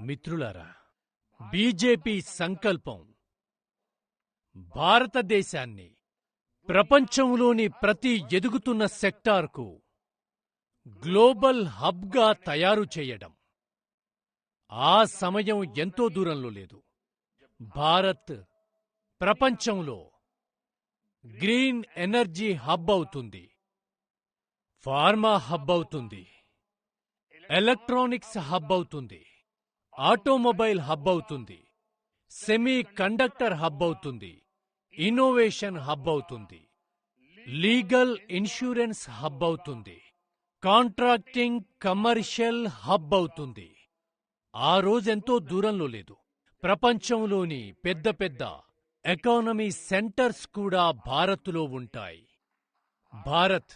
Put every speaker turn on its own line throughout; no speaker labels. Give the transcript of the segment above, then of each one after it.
మిత్రులారా బీజేపీ సంకల్పం భారతదేశాన్ని ప్రపంచంలోని ప్రతి ఎదుగుతున్న సెక్టార్కు గ్లోబల్ హబ్గా తయారు చేయడం. ఆ సమయం ఎంతో దూరంలో లేదు. భారత్ ప్రపంచంలో గ్రీన్ ఎనర్జీ హబ్ అవుతుంది. ఫార్మా హబ్ అవుతుంది. ఎలక్ట్రానిక్స్ హబ్ అవుతుంది. ఆటోమొబైల్ హబ్ అవుతుంది. సెమీ కండక్టర్ హబ్ అవుతుంది. ఇన్నోవేషన్ హబ్ అవుతుంది. లీగల్ ఇన్సూరెన్స్ హబ్ అవుతుంది. కాంట్రాక్టింగ్ కమర్షియల్ హబ్ అవుతుంది. ఆ రోజెంతో దూరంలో లేదు. ప్రపంచంలోని పెద్ద పెద్ద ఎకానమీ సెంటర్స్ కూడా భారత్లో ఉంటాయి. Bharat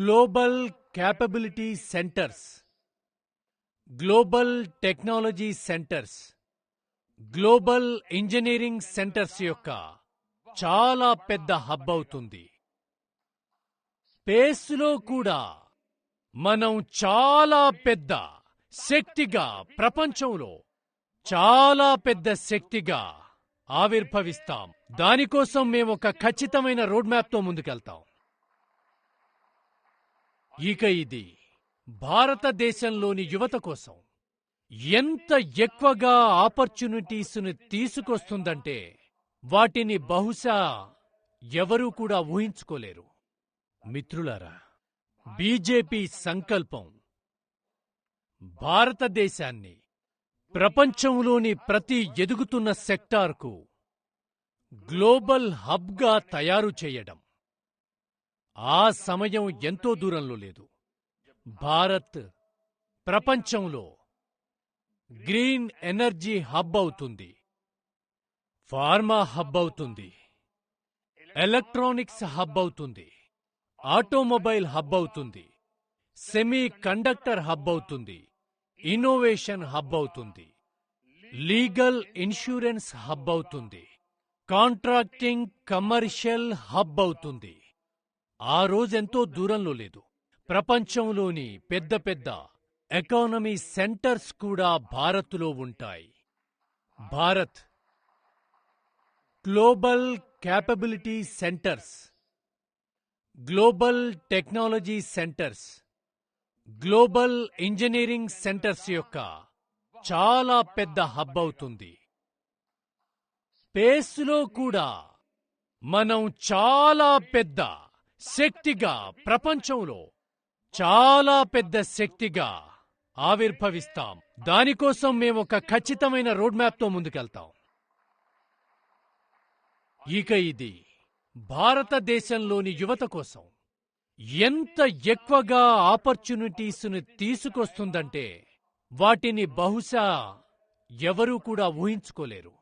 global capability centres global technology centres global engineering centres యొక్క చాలా పెద్ద హబ్ అవుతుంది. స్పేస్లో కూడా మనం చాలా పెద్ద శక్తిగా ప్రపంచంలో చాలా పెద్ద శక్తిగా ఆవిర్భవిస్తాం. దానికోసం మేము ఒక ఖచ్చితమైన రోడ్ మ్యాప్తో ముందుకెళ్తాం. ఇక ఇది భారతదేశంలోని యువత కోసం ఎంత ఎక్కువగా ఆపర్చునిటీస్ను తీసుకొస్తుందంటే వాటిని బహుశా ఎవరూ కూడా ఊహించుకోలేరు. మిత్రులారా బీజేపీ సంకల్పం భారతదేశాన్ని ప్రపంచంలోని ప్రతి ఎదుగుతున్న సెక్టార్కు గ్లోబల్ హబ్గా తయారు చేయడం ఆ సమయం ఎంతో దూరంలో లేదు. భారత్ ప్రపంచంలో గ్రీన్ ఎనర్జీ హబ్ అవుతుంది. ఫార్మా హబ్ అవుతుంది. ఎలక్ట్రానిక్స్ హబ్ అవుతుంది. ఆటోమొబైల్ హబ్ అవుతుంది. సెమీ కండక్టర్ హబ్ అవుతుంది. ఇన్నోవేషన్ హబ్ అవుతుంది. లీగల్ ఇన్సూరెన్స్ హబ్ అవుతుంది. కాంట్రాక్టింగ్ కమర్షియల్ హబ్ అవుతుంది. ఆ రోజెంతో దూరంలో లేదు. ప్రపంచంలోని పెద్ద పెద్ద ఎకానమీ సెంటర్స్ కూడా భారత్లో ఉంటాయి. Bharat global capability centres global technology centres global engineering centres యొక్క చాలా పెద్ద హబ్ అవుతుంది. స్పేస్లో కూడా మనం చాలా పెద్ద శక్తిగా ప్రపంచంలో చాలా పెద్ద శక్తిగా ఆవిర్భవిస్తాం. దానికోసం మేము ఒక ఖచ్చితమైన రోడ్ మ్యాప్తో ముందుకెళ్తాం. ఇక ఇది భారతదేశంలోని యువత కోసం. ఎంత ఎక్కువగా ఆపర్చునిటీస్ను తీసుకొస్తుందంటే వాటిని బహుశా ఎవరూ కూడా ఊహించుకోలేరు.